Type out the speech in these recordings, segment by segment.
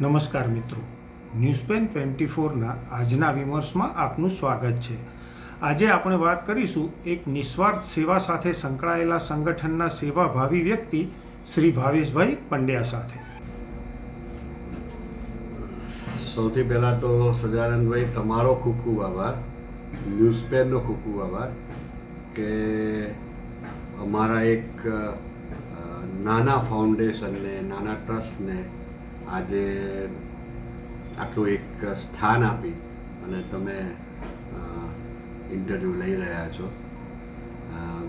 નમસ્કાર મિત્રો. ન્યૂઝપેન ટ્વેન્ટી ફોરના આજના વિમર્શમાં આપનું સ્વાગત છે. આજે આપણે વાત કરીશું એક નિસ્વાર્થ સેવા સાથે સંકળાયેલા સંગઠનના સેવાભાવી વ્યક્તિ શ્રી ભાવેશભાઈ પંડ્યા સાથે. સૌથી પહેલાં તો સજાનંદભાઈ તમારો ખૂબ ખૂબ આભાર. ન્યૂઝપેનનો ખૂબ ખૂબ આભાર કે અમારા એક નાના ફાઉન્ડેશનને, નાના ટ્રસ્ટને આજે આટલું એક સ્થાન આપી અને તમે ઇન્ટરવ્યૂ લઈ રહ્યા છો.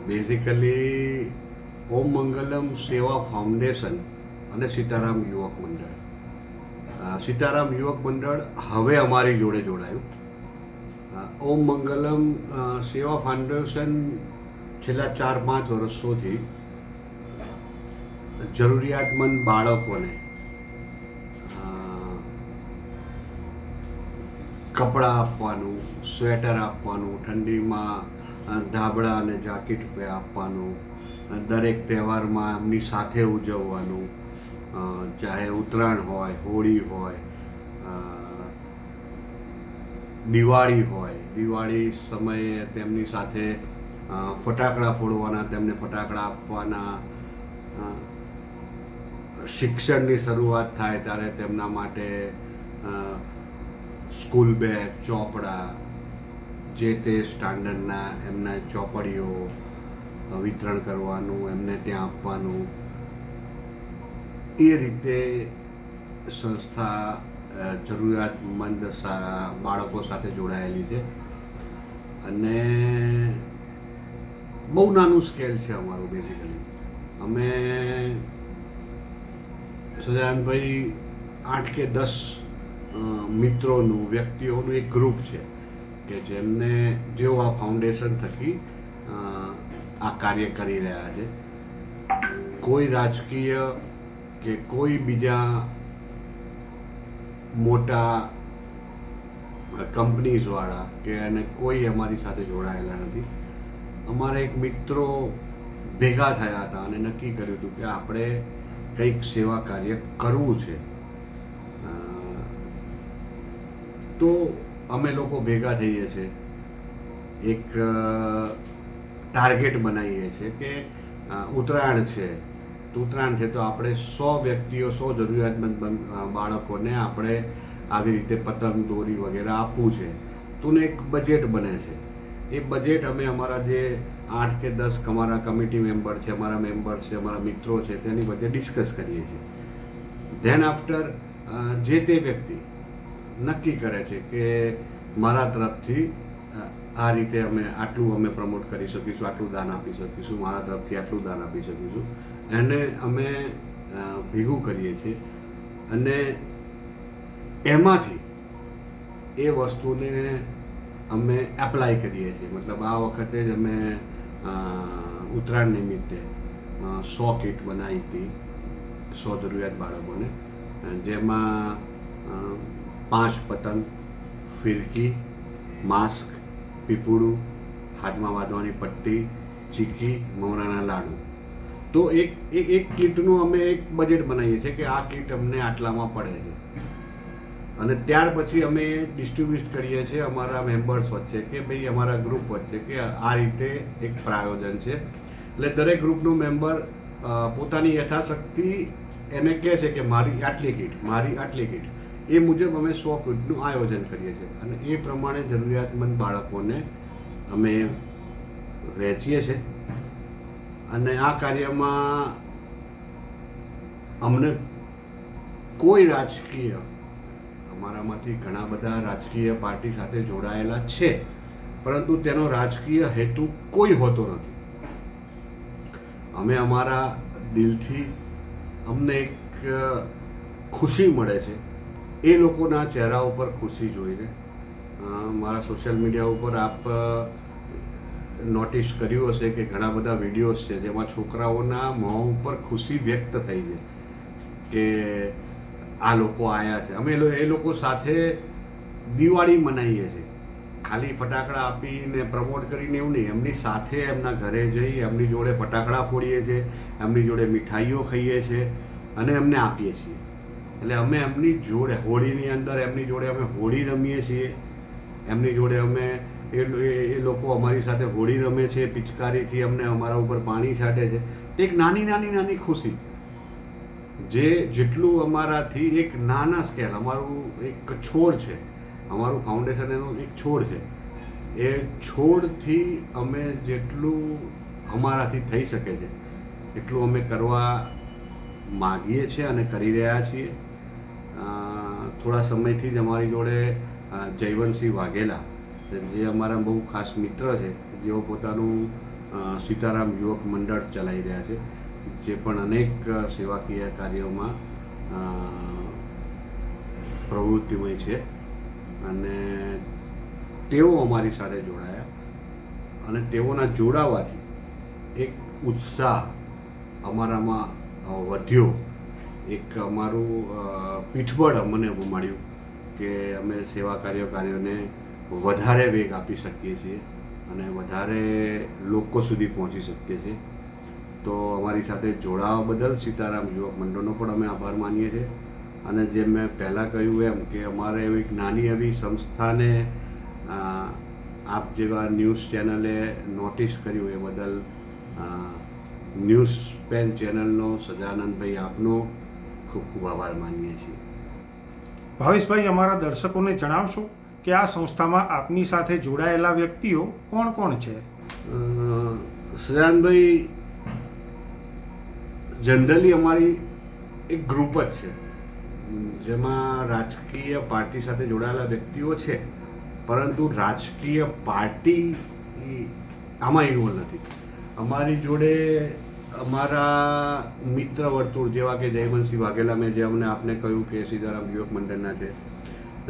બેઝિકલી ઓમ મંગલમ સેવા ફાઉન્ડેશન અને સીતારામ યુવક મંડળ. સીતારામ યુવક મંડળ હવે અમારી જોડે જોડાયું. ઓમ મંગલમ સેવા ફાઉન્ડેશન છેલ્લા ચાર પાંચ વર્ષોથી જરૂરિયાતમંદ બાળકોને કપડાં આપવાનું, સ્વેટર આપવાનું, ઠંડીમાં ધાબળા અને જાકીટ આપવાનું દરેક તહેવારમાં એમની સાથે ઉજવવાનું ચાહે ઉત્તરાયણ હોય, હોળી હોય દિવાળી હોય. દિવાળી સમયે તેમની સાથે ફટાકડા ફોડવાના, તેમને ફટાકડા આપવાના શિક્ષણની શરૂઆત થાય ત્યારે તેમના માટે સ્કૂલ બેગ, ચોપડા, જે તે સ્ટાન્ડર્ડના એમના ચોપડીઓ વિતરણ કરવાનું, એમને ત્યાં આપવાનું. એ રીતે સંસ્થા જરૂરિયાતમંદ બાળકો સાથે જોડાયેલી છે. અને બહુ નાનું સ્કેલ છે અમારું બેઝિકલી અમે સજાનભાઈ આઠ કે દસ મિત્રોનું, વ્યક્તિઓનું એક ગ્રુપ છે કે જેમને, જેઓ આ ફાઉન્ડેશન થકી આ કાર્ય કરી રહ્યા છે. કોઈ રાજકીય કે કોઈ બીજા મોટા કંપનીઝવાળા કે અને કોઈ અમારી સાથે જોડાયેલા નથી. અમારા એક મિત્રો ભેગા થયા હતા અને નક્કી કર્યું હતું કે આપણે કંઈક સેવા કાર્ય કરવું છે. તો અમે લોકો ભેગા થઈએ છીએ એક ટાર્ગેટ બનાવીએ છીએ કે ઉત્તરાયણ છે. તો ઉત્તરાયણ છે તો આપણે સો વ્યક્તિઓ, સો જરૂરિયાતમંદ બાળકોને આપણે આવી રીતે પતંગ, દોરી વગેરે આપવું છે. તોને એક બજેટ બને છે. એ બજેટ અમે અમારા જે આઠ કે દસ અમારા કમિટી મેમ્બર છે, અમારા મેમ્બર્સ છે, અમારા મિત્રો છે, તેની વચ્ચે ડિસ્કસ કરીએ છીએ. ધેન આફ્ટર જે તે વ્યક્તિ નક્કી કરે છે કે મારા તરફથી આ રીતે અમે આટલું અમે પ્રમોટ કરી શકીશું, આટલું દાન આપી શકીશું, મારા તરફથી આટલું દાન આપી શકીશું. એને અમે ભેગું કરીએ છીએ અને એમાંથી એ વસ્તુને અમે એપ્લાય કરીએ છીએ. મતલબ આ વખતે જ અમે ઉત્તરાયણ નિમિત્તે સો કીટ બનાવી હતી, સો જરૂરિયાત બાળકોને જેમાં પાંચ પતંગ ફિરકી, માસ્ક પીપુડું હાથમાં વાંધવાની પટ્ટી, ચીકી મમરાના લાડુ. તો એક એક કીટનું અમે એક બજેટ બનાવીએ છીએ કે આ કીટ અમને આટલામાં પડે છે. અને ત્યાર પછી અમે ડિસ્ટ્રીબ્યુટ કરીએ છીએ અમારા મેમ્બર્સ વચ્ચે કે ભાઈ અમારા ગ્રુપ વચ્ચે કે આ રીતે એક પ્રાયોજન છે. એટલે દરેક ગ્રુપનું મેમ્બર પોતાની યથાશક્તિ એને કહે છે કે મારી આટલી કીટ, મારી આટલી કીટ. એ મુજબ અમે સો કીટનું આયોજન કરીએ છીએ. અને એ પ્રમાણે જરૂરિયાતમંદ બાળકોને અમે વહેંચીએ છીએ. અને આ કાર્યમાં અમને કોઈ રાજકીય, અમારામાંથી ઘણા બધા રાજકીય પાર્ટી સાથે જોડાયેલા છે, પરંતુ તેનો રાજકીય હેતુ કોઈ હોતો નથી. અમે અમારા દિલથી અમને એક ખુશી મળે છે. એ લોકોના ચહેરા ઉપર ખુશી જોઈને મારા સોશિયલ મીડિયા ઉપર આપ નોટિસ કર્યું હશે કે ઘણા બધા વિડીયોઝ છે જેમાં છોકરાઓના મોં ઉપર ખુશી વ્યક્ત થઈ છે કે આ લોકો આવ્યા છે. અમે એ લોકો સાથે દિવાળી મનાવીએ છીએ. ખાલી ફટાકડા આપીને પ્રમોટ કરીને એવું નહીં, એમની સાથે એમના ઘરે જઈ એમની જોડે ફટાકડા ફોડીએ છીએ, એમની જોડે મીઠાઈઓ ખાઈએ છીએ અને એમને આપીએ છીએ. એટલે અમે એમની જોડે, હોળીની અંદર એમની જોડે અમે હોળી રમીએ છીએ. એમની જોડે અમે, એ એ- લોકો અમારી સાથે હોળી રમે છે, પિચકારીથી અમને અમારા ઉપર પાણી છાંટે છે. એક નાની નાની નાની ખુશી. જે જેટલું અમારાથી એક નાના સ્કેલ અમારું એક છોડ છે. અમારું ફાઉન્ડેશન એનું એક છોડ છે. એ છોડથી અમે જેટલું અમારાથી થઈ શકે છે, એટલું અમે કરવા માગીએ છીએ અને કરી રહ્યા છીએ. થોડા સમયથી જ અમારી જોડે જયવંતસિંહ વાઘેલા, જે અમારા બહુ ખાસ મિત્ર છે, જેઓ પોતાનું સીતારામ યુવક મંડળ ચલાવી રહ્યા છે, જે પણ અનેક સેવાકીય કાર્યોમાં પ્રવૃત્તિમય છે. અને તેઓ અમારી સાથે જોડાયા. અને તેઓના જોડાવાથી એક ઉત્સાહ અમારામાં વધ્યો. એક અમારું પીઠબળ અમને મળ્યું કે અમે સેવા કાર્ય કાર્યોને વધારે વેગ આપી શકીએ છીએ અને વધારે લોકો સુધી પહોંચી શકીએ છીએ. તો અમારી સાથે જોડાવા બદલ સીતારામ યુવક મંડળનો પણ અમે આભાર માનીએ છીએ. અને જેમ મેં પહેલાં કહ્યું એમ કે અમારે એવી એક નાની એવી સંસ્થાને આપ જેવા ન્યૂઝ ચેનલે નોટિસ કર્યું એ બદલ ન્યૂઝ પેન ચેનલનો સજાનંદભાઈ આપનો ખૂબ ખૂબ આભાર માનીએ છીએ. ભાવેશભાઈ અમારા દર્શકોને જણાવશો કે આ સંસ્થામાં આપની સાથે જોડાયેલા વ્યક્તિઓ કોણ કોણ છે? શ્રેયાનભાઈ જનરલી અમારી એક ગ્રુપ જ છે. જેમાં રાજકીય પાર્ટી સાથે જોડાયેલા વ્યક્તિઓ છે પરંતુ રાજકીય પાર્ટી આમાં ઇન્વોલ્વ નથી. અમારી જોડે અમારા મિત્ર વર્તુળ જેવા કે જયવંતસિંહ વાઘેલા મેં જે અમને આપને કહ્યું કે સીતારામ યુવક મંડળના છે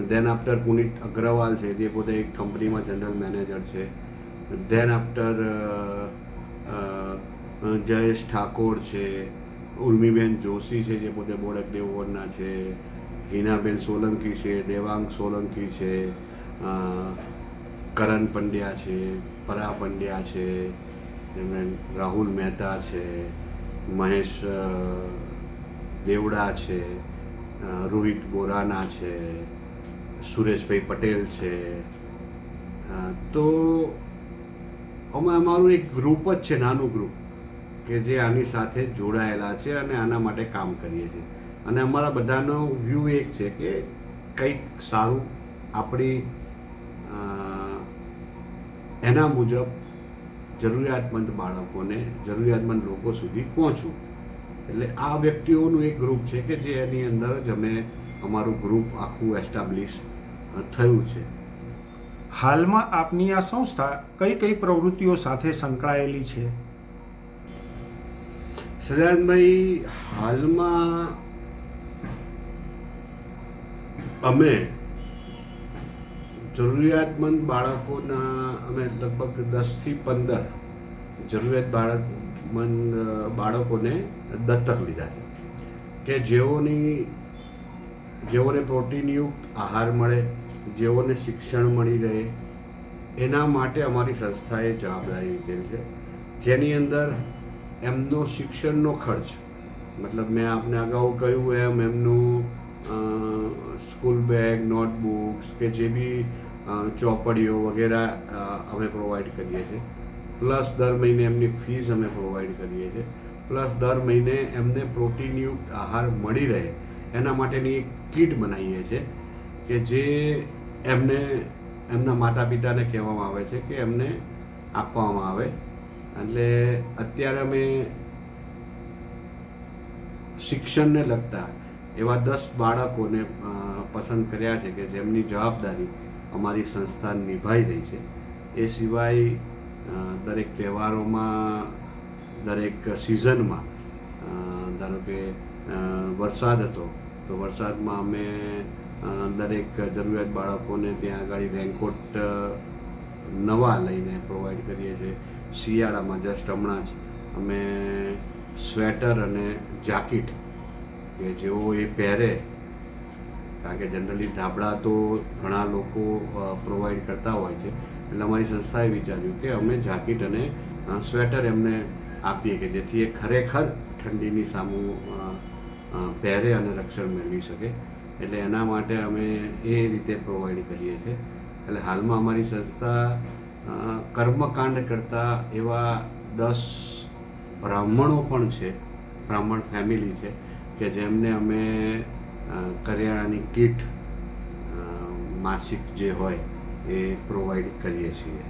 દેન આફ્ટર પુનિત અગ્રવાલ છે, જે પોતે એક કંપનીમાં જનરલ મેનેજર છે દેન આફ્ટર જયેશ ઠાકોર છે, ઉર્મીબેન જોશી છે, જે પોતે બોડક દેવવરના છે, હિનાબેન સોલંકી છે, દેવાંગ સોલંકી છે કરણ પંડ્યા છે, પરા પંડ્યા છે તેમણે રાહુલ મહેતા છે, મહેશ દેવડા છે રોહિત બોરાના છે, સુરેશભાઈ પટેલ છે. તો અમે અમારું એક ગ્રુપ જ છે, નાનું ગ્રુપ, કે જે આની સાથે જોડાયેલા છે અને આના માટે કામ કરીએ છીએ. અને અમારા બધાનો વ્યૂ એક છે કે કંઈક સારું આપણી એના મુજબ જરૂરિયાતમંદ બાળકોને જરૂરિયાતમંદ લોકો સુધી પહોંચવું. એટલે આ વ્યક્તિઓનું એક ગ્રુપ છે કે જે એની અંદર જ અમે અમારું ગ્રુપ આખું એસ્ટાબ્લિશ થયું છે. હાલમાં આપની આ સંસ્થા કઈ કઈ પ્રવૃત્તિઓ સાથે સંકળાયેલી છે? સજાદભાઈ હાલમાં અમે જરૂરિયાતમંદ બાળકોના અમે લગભગ દસથી પંદર જરૂરિયાત બાળકમંદ બાળકોને દત્તક લીધા છે. કે જેઓની, જેઓને પ્રોટીનયુક્ત આહાર મળે, જેઓને શિક્ષણ મળી રહે, એના માટે અમારી સંસ્થાએ જવાબદારી લીધેલી છે. જેની અંદર એમનો શિક્ષણનો ખર્ચ, મતલબ મેં આપને અગાઉ કહ્યું એમ, એમનું સ્કૂલ બેગ, નોટબુક્સ કે જે બી ચોપડીઓ વગેરે અમે પ્રોવાઈડ કરીએ છીએ. પ્લસ દર મહિને એમની ફીસ અમે પ્રોવાઈડ કરીએ છીએ. પ્લસ દર મહિને એમને પ્રોટીનયુક્ત આહાર મળી રહે. એના માટેની એક કીટ બનાવીએ છીએ કે જે એમને, એમના માતા પિતાને કહેવામાં આવે છે કે એમને આપવામાં આવે. એટલે અત્યારે અમે શિક્ષણને લગતા એવા દસ બાળકોને પસંદ કર્યા છે કે જેમની જવાબદારી અમારી સંસ્થા નિભાઈ રહી છે. એ સિવાય દરેક તહેવારોમાં, દરેક સિઝનમાં ધારો કે વરસાદ હતો, તો વરસાદમાં અમે દરેક જરૂરિયાત બાળકોને ત્યાં આગળ રેનકોટ નવા લઈને પ્રોવાઈડ કરીએ છીએ. શિયાળામાં જસ્ટ હમણાં જ અમે સ્વેટર અને જાકીટ કે જેઓ એ પહેરે કારણ કે જનરલી ધાબળા તો ઘણા લોકો પ્રોવાઈડ કરતા હોય છે. એટલે અમારી સંસ્થાએ વિચાર્યું કે અમે જાકીટ અને સ્વેટર એમને આપીએ કે જેથી એ ખરેખર ઠંડીની સામું પહેરે અને રક્ષણ મેળવી શકે. એટલે એના માટે અમે એ રીતે પ્રોવાઈડ કરીએ છીએ. એટલે હાલમાં અમારી સંસ્થા કર્મકાંડ કરતા એવા દસ બ્રાહ્મણો પણ છે. બ્રાહ્મણ ફેમિલી છે કે જેમને અમે કરિયાણાની કીટ માસિક જે હોય એ પ્રોવાઈડ કરીએ છીએ.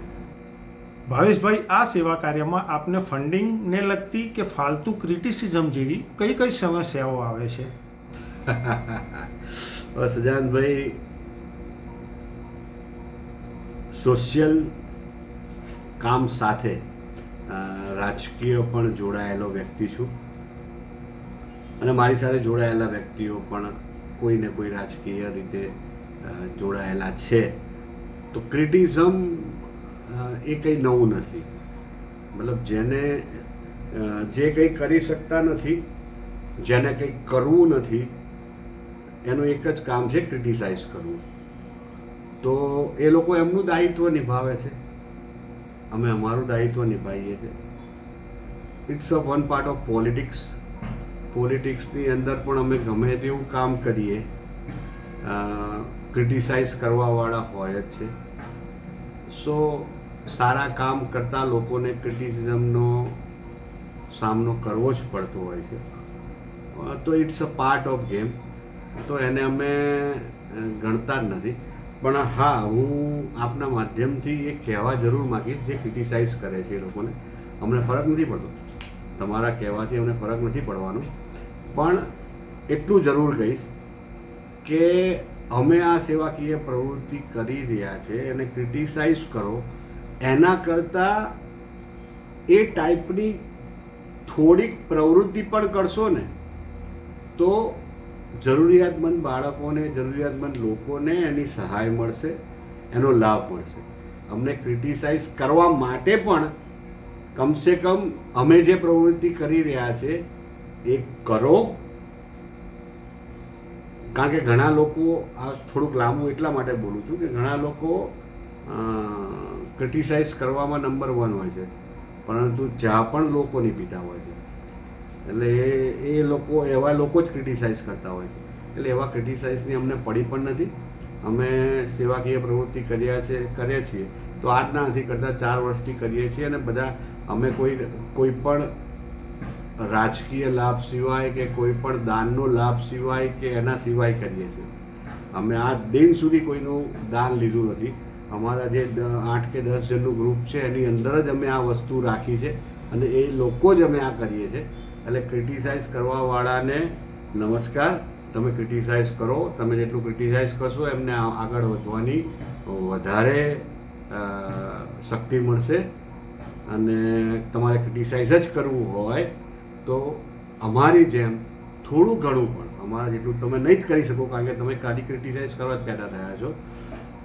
ભાવેશભાઈ આ સેવા કાર્યમાં આપને ફંડિંગને લગતી કે ફાલતુ ક્રિટિસિઝમ જેવી કઈ કઈ સમસ્યાઓ આવે છે? સજાનભાઈ સોશિયલ કામ સાથે રાજકીય પણ જોડાયેલો વ્યક્તિ છું. અને મારી સાથે જોડાયેલા વ્યક્તિઓ પણ કોઈ ને કોઈ રાજકીય રીતે જોડાયેલા છે. તો ક્રિટિઝમ એ કંઈ નવું નથી. મતલબ જેને જે કંઈ કરી શકતા નથી, જેને કંઈ કરવું નથી, એનું એક જ કામ છે ક્રિટિસાઇઝ કરવું. તો એ લોકો એમનું દાયિત્વ નિભાવે છે. અમે અમારું દાયિત્વ નિભાવીએ છીએ. It's a one part of politics પોલિટિક્સની અંદર પણ અમે ગમે તેવું કામ કરીએ ક્રિટિસાઇઝ કરવાવાળા હોય જ છે. સો, સારા કામ કરતા લોકોને ક્રિટિસિઝમનો સામનો કરવો જ પડતો હોય છે. તો it's a part of game. તો એને અમે ગણતા જ નથી. પણ હા, હું આપના માધ્યમથી એ કહેવા જરૂર માગીશ, જે ક્રિટિસાઇઝ કરે છે એ લોકોને. અમને ફરક નથી પડતો. તમારા કહેવાથી અમને ફરક નથી પડવાનો. પણ એટલું જરૂર કહીશ કે અમે આ સેવાકીય પ્રવૃત્તિ કરી રહ્યા છે એને ક્રિટિસાઇઝ કરો. એના કરતાં એ ટાઈપની થોડીક પ્રવૃત્તિ પણ કરશો ને, તો જરૂરિયાતમંદ બાળકોને, જરૂરિયાતમંદ લોકોને એની સહાય મળશે, એનો લાભ મળશે. અમને ક્રિટિસાઇઝ કરવા માટે પણ કમસે કમ અમે જે પ્રવૃત્તિ કરી રહ્યા છે, એ કરો. કારણ કે ઘણા લોકો આ થોડુંક લાંબુ એટલા માટે બોલું છું કે ઘણા લોકો ક્રિટિસાઇઝ કરવામાં નંબર વન હોય છે. પરંતુ ચા પણ લોકોની પીતા હોય છે. એટલે એ એ લોકો, એવા લોકો જ ક્રિટિસાઇઝ કરતા હોય છે. એટલે એવા ક્રિટિસાઇઝની અમને પડી પણ નથી. અમે સેવાકીય પ્રવૃત્તિ કર્યા છે કરીએ છીએ. તો આજના નથી કરતા ચાર વર્ષથી કરીએ છીએ અને બધા અમે કોઈ કોઈ પણ રાજકીય લાભ સિવાય કે કોઈ પણ દાનનો લાભ સિવાય કે એના સિવાય કરીએ છીએ. અમે આ દિન સુધી કોઈનું દાન લીધું નથી. અમારા જે આઠ કે દસ જણનું ગ્રુપ છે, એની અંદર જ અમે આ વસ્તુ રાખી છે અને એ લોકો જ અમે આ કરીએ છીએ. એટલે ક્રિટિસાઇઝ કરવાવાળાને નમસ્કાર, તમે ક્રિટિસાઇઝ કરો, તમે જેટલું ક્રિટિસાઇઝ કરશો, એમને આગળ વધવાની વધારે શક્તિ મળશે. અને તમારે ક્રિટિસાઇઝ જ કરવું હોય તો અમારી જેમ થોડું ઘણું પણ અમારા જેટલું તમે નહીં જ કરી શકો કારણ કે તમે ખાલી ક્રિટિસાઇઝ કરવા જ પેદા થયા છો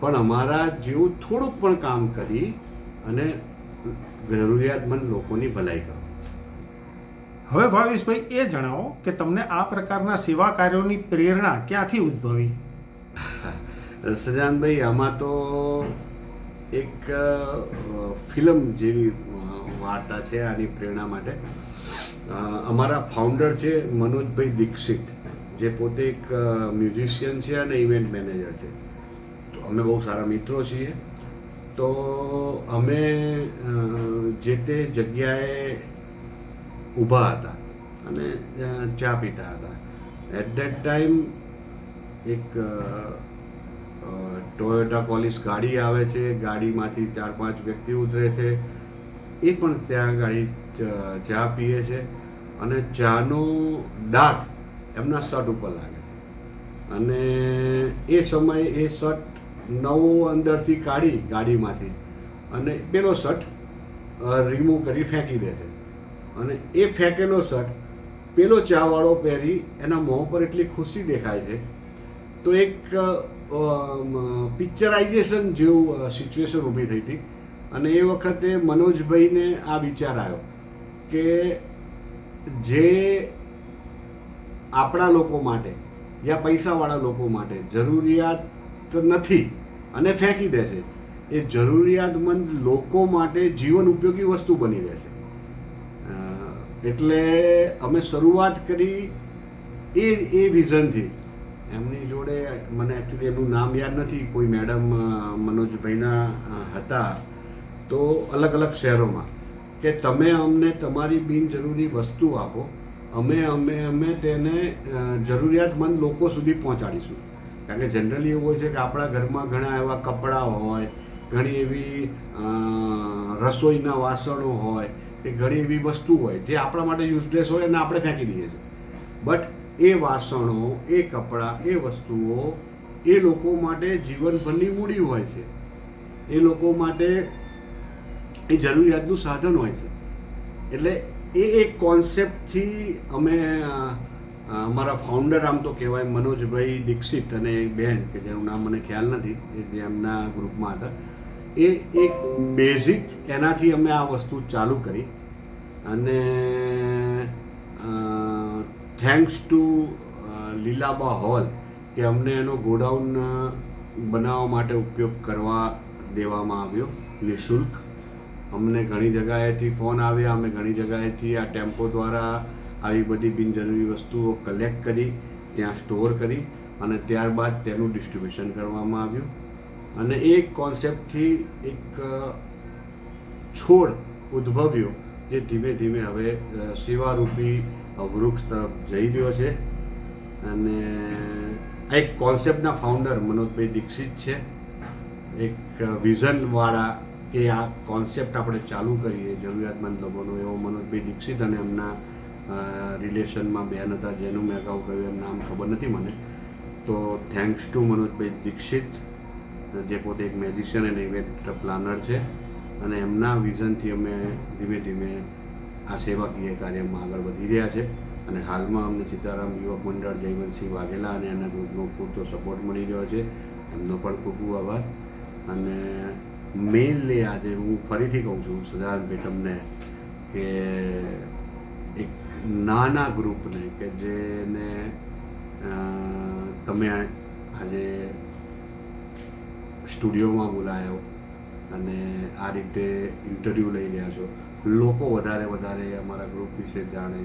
પણ અમારા જેવું થોડુંક પણ કામ કરી અને જરૂરિયાતમંદ લોકોની ભલાઈ કરો. હવે ભાવેશભાઈ એ જણાવો કે તમને આ પ્રકારના સેવા કાર્યોની પ્રેરણા ક્યાંથી ઉદ્ભવી? સજાનભાઈ આમાં તો એક ફિલ્મ જેવી વાર્તા છે આની પ્રેરણા માટે. અમારા ફાઉન્ડર છે મનોજભાઈ દીક્ષિત, જે પોતે એક મ્યુઝિશિયન છે અને ઇવેન્ટ મેનેજર છે. તો અમે બહુ સારા મિત્રો છીએ. તો અમે જે તે જગ્યાએ ઊભા હતા અને ચા પીતા હતા. એટ ધેટ ટાઈમ એક ટોયોટા પોલીસ ગાડી આવે છે. ગાડીમાંથી ચાર પાંચ વ્યક્તિ ઉતરે છે. એ પણ ત્યાં ગાડી ચ- પીએ છે અને ચાનો ડાઘ એમના શર્ટ ઉપર લાગે છે. અને એ સમયે એ શર્ટ નવો અંદરથી કાઢી ગાડીમાંથી અને પેલો શર્ટ રિમૂવ કરી ફેંકી દે છે. અને એ ફેંકેલો શર્ટ પેલો ચાવાળો પહેરી એના મોં પર એટલી ખુશી દેખાય છે. તો એક પિક્ચરાઇઝેશન જેવું સિચ્યુએશન ઊભી થઈ હતી. અને એ વખતે મનોજભાઈને આ વિચાર આવ્યો કે જે આપણા લોકો માટે યા પૈસાવાળા લોકો માટે જરૂરિયાત નથી અને ફેંકી દે છે. એ જરૂરિયાતમંદ લોકો માટે જીવન ઉપયોગી વસ્તુ બની રહેશે એટલે અમે શરૂઆત કરી એ એ વિઝનથી. એમની જોડે મને એકચ્યુઅલી એમનું નામ યાદ નથી. કોઈ મેડમ મનોજભાઈના હતા. તો અલગ અલગ શહેરોમાં કે તમે અમને તમારી બિનજરૂરી વસ્તુ આપો, અમે અમે અમે તેને જરૂરિયાતમંદ લોકો સુધી પહોંચાડીશું. કારણ કે જનરલી એવું હોય છે કે આપણા ઘરમાં ઘણા એવા કપડાં હોય, ઘણી એવી રસોઈના વાસણો હોય, કે ઘણી એવી વસ્તુ હોય, જે આપણા માટે યુઝલેસ હોય અને આપણે ફેંકી દઈએ છીએ. બટ એ વાસણો, એ કપડાં, એ વસ્તુઓ એ લોકો માટે જીવનભરની મૂડી હોય છે. એ લોકો માટે એ જરૂરિયાતનું સાધન હોય છે. એટલે એ એક કોન્સેપ્ટથી અમે અમારા ફાઉન્ડર આમ તો કહેવાય મનોજભાઈ દીક્ષિત અને એક બેન કે જેનું નામ મને ખ્યાલ નથી જે એમના ગ્રુપમાં હતા. એ એક બેઝિક એનાથી અમે આ વસ્તુ ચાલુ કરી અને થેન્ક્સ ટુ લીલાબા હોલ કે અમને એનો ગોડાઉન બનાવવા માટે ઉપયોગ કરવા દેવામાં આવ્યો નિઃશુલ્ક. અમને ઘણી જગાએથી ફોન આવ્યા, અમે ઘણી જગાએથી આ ટેમ્પો દ્વારા આવી બધી બિનજરૂરી વસ્તુઓ કલેક્ટ કરી, ત્યાં સ્ટોર કરી અને ત્યારબાદ તેનું ડિસ્ટ્રીબ્યુશન કરવામાં આવ્યું. અને એ કોન્સેપ્ટથી એક છોડ ઉદ્ભવ્યો જે ધીમે ધીમે હવે સેવારૂપી વૃક્ષ તરફ જઈ રહ્યો છે. અને આ એક કોન્સેપ્ટના ફાઉન્ડર મનોજભાઈ દીક્ષિત છે. એક વિઝનવાળા કે આ કોન્સેપ્ટ આપણે ચાલુ કરીએ, જરૂરિયાતમંદ લોકોનો, એવો મનોજભાઈ દીક્ષિત અને એમના રિલેશનમાં બેન હતા, જેનું મેં અગાઉ કહ્યું એમ નામ ખબર નથી મને. તો થેન્ક્સ ટુ મનોજભાઈ દીક્ષિત, જે પોતે એક મેજિશિયન અને ઇવેન્ટ પ્લાનર છે. અને એમના વિઝનથી અમે ધીમે ધીમે આ સેવાકીય કાર્યમાં આગળ વધી રહ્યા છે. અને હાલમાં અમને સીતારામ યુવક મંડળ, જયવંતસિંહ વાઘેલા અને એના ગ્રુપનો પૂરતો સપોર્ટ મળી રહ્યો છે. એમનો પણ ખૂબ ખૂબ આભાર. અને મેઇનલી આજે હું ફરીથી કહું છું સદાનંદભાઈ તમને કે એક નાના ગ્રુપને કે જેને તમે આજે સ્ટુડિયોમાં બોલાયો અને આ રીતે ઇન્ટરવ્યૂ લઈ રહ્યા છો. લોકો વધારે વધારે અમારા ગ્રુપ વિશે જાણે,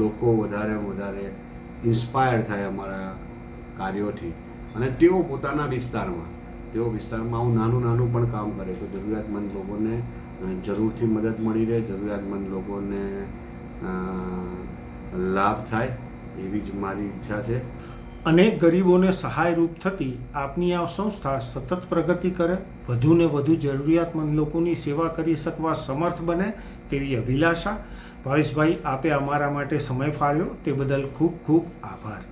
લોકો વધારે વધારે ઇન્સ્પાયર થાય અમારા કાર્યોથી. અને તેઓ પોતાના વિસ્તારમાં તેઓ વિસ્તારમાં હું નાનું નાનું પણ કામ કરે તો જરૂરિયાતમંદ લોકોને જરૂરથી મદદ મળી રહે જરૂરિયાતમંદ લોકોને લાભ થાય એવી જ મારી ઈચ્છા છે. અનેક ગરીબોને સહાયરૂપ થતી આપની આ સંસ્થા સતત પ્રગતિ કરે વધુને વધુ જરૂરિયાતમંદ લોકોની સેવા કરી શકવા સમર્થ બને તેવી અભિલાષા ભાવેશભાઈ આપે અમારા માટે સમય ફાળ્યો તે બદલ ખૂબ ખૂબ આભાર.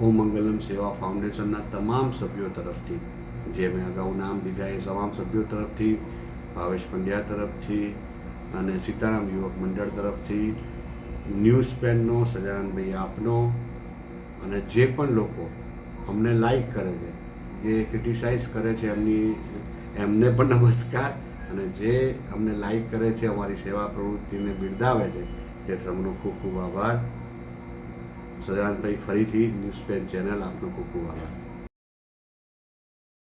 ઓમ મંગલમ સેવા ફાઉન્ડેશનના તમામ સભ્યો તરફથી, જે મેં અગાઉ નામ દીધા એ તમામ સભ્યો તરફથી, ભાવેશ પંડ્યા તરફથી અને સીતારામ યુવક મંડળ તરફથી, ન્યૂઝ પેનનો, સજાનંદભાઈ આપનો અને જે પણ લોકો અમને લાઈક કરે છે, જે ક્રિટિસાઇઝ કરે છે એમની, એમને પણ નમસ્કાર અને જે અમને લાઈક કરે છે અમારી સેવા પ્રવૃત્તિને બિરદાવે છે, તે સૌનો ખૂબ ખૂબ આભાર. સદાનંદભાઈ ફરીથી ન્યૂઝ પેન ચેનલ આપનો ખૂબ ખૂબ આભાર.